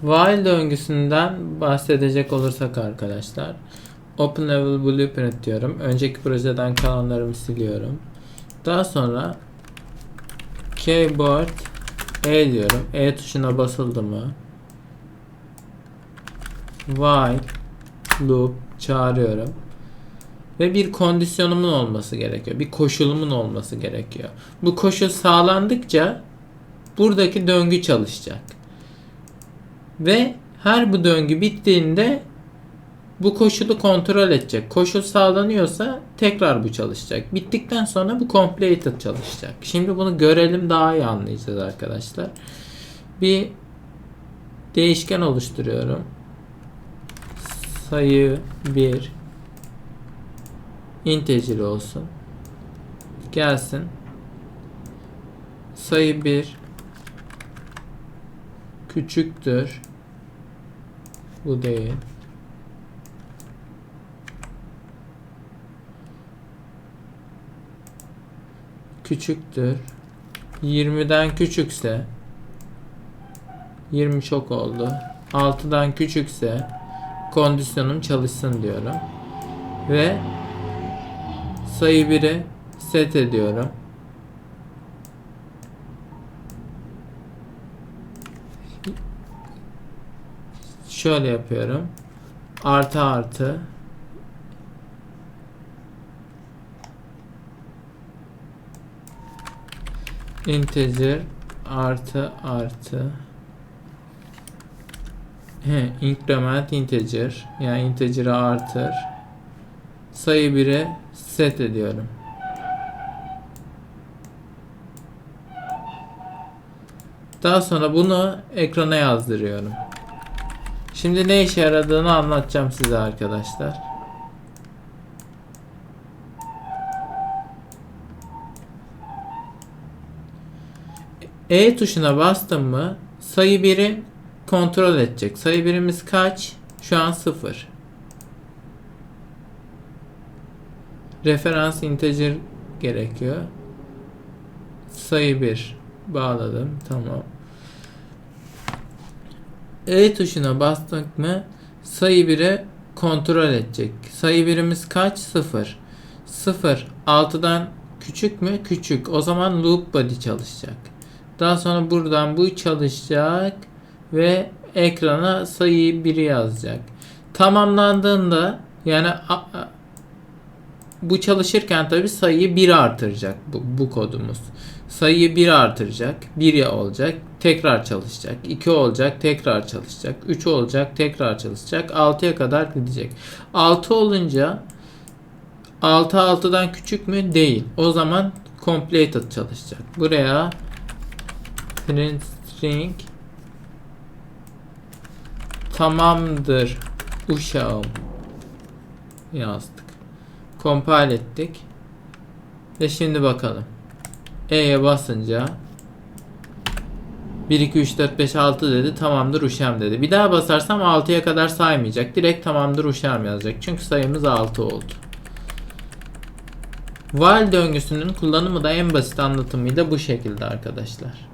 While döngüsünden bahsedecek olursak arkadaşlar. Open Level Blueprint diyorum. Önceki projeden kalanlarımı siliyorum. Daha sonra Keyboard E diyorum. E tuşuna basıldı mı? While loop çağırıyorum. Ve bir kondisyonumun olması gerekiyor. Bir koşulumun olması gerekiyor. Bu koşul sağlandıkça buradaki döngü çalışacak. Ve her bu döngü bittiğinde bu koşulu kontrol edecek. Koşul sağlanıyorsa tekrar bu çalışacak. Bittikten sonra bu completed çalışacak. Şimdi bunu görelim daha iyi anlayacağız arkadaşlar. Bir değişken oluşturuyorum. Sayı 1 integer olsun. Gelsin. Sayı 1 küçüktür. Bu değil. Küçüktür. 20'den küçükse 20 çok oldu. 6'dan küçükse kondisyonum çalışsın diyorum. Ve sayı 1'i set ediyorum. Şöyle yapıyorum. Artı artı. Integer artı artı. He, increment integer. Yani integer'ı artır. Sayı 1'e set ediyorum. Daha sonra bunu ekrana yazdırıyorum. Şimdi ne işe yaradığını anlatacağım size arkadaşlar. E tuşuna bastım mı sayı 1'i kontrol edecek. Sayı birimiz kaç? Şu an 0. Referans integer gerekiyor. Sayı 1 bağladım. Tamam. E tuşuna bastık mı sayı 1'i kontrol edecek. Sayı birimiz kaç? 0. 0 6'dan küçük mü? Küçük. O zaman loop body çalışacak. Daha sonra buradan bu çalışacak ve ekrana sayı 1'i yazacak. Tamamlandığında yani bu çalışırken tabi sayıyı 1 artıracak bu, bu kodumuz. Sayıyı 1 artıracak. 1 olacak. Tekrar çalışacak. 2 olacak. Tekrar çalışacak. 3 olacak. Tekrar çalışacak. 6'ya kadar gidecek. 6 olunca 6 6'dan küçük mü? Değil. O zaman completed çalışacak. Buraya print string tamamdır uşağım yazdık. Compile ettik. Ve şimdi bakalım. E'ye basınca 1 2 3 4 5 6 dedi. Tamamdır uşağım dedi. Bir daha basarsam 6'ya kadar saymayacak. Direkt tamamdır uşağım yazacak. Çünkü sayımız 6 oldu. While döngüsünün kullanımı da en basit anlatımıyla bu şekilde arkadaşlar.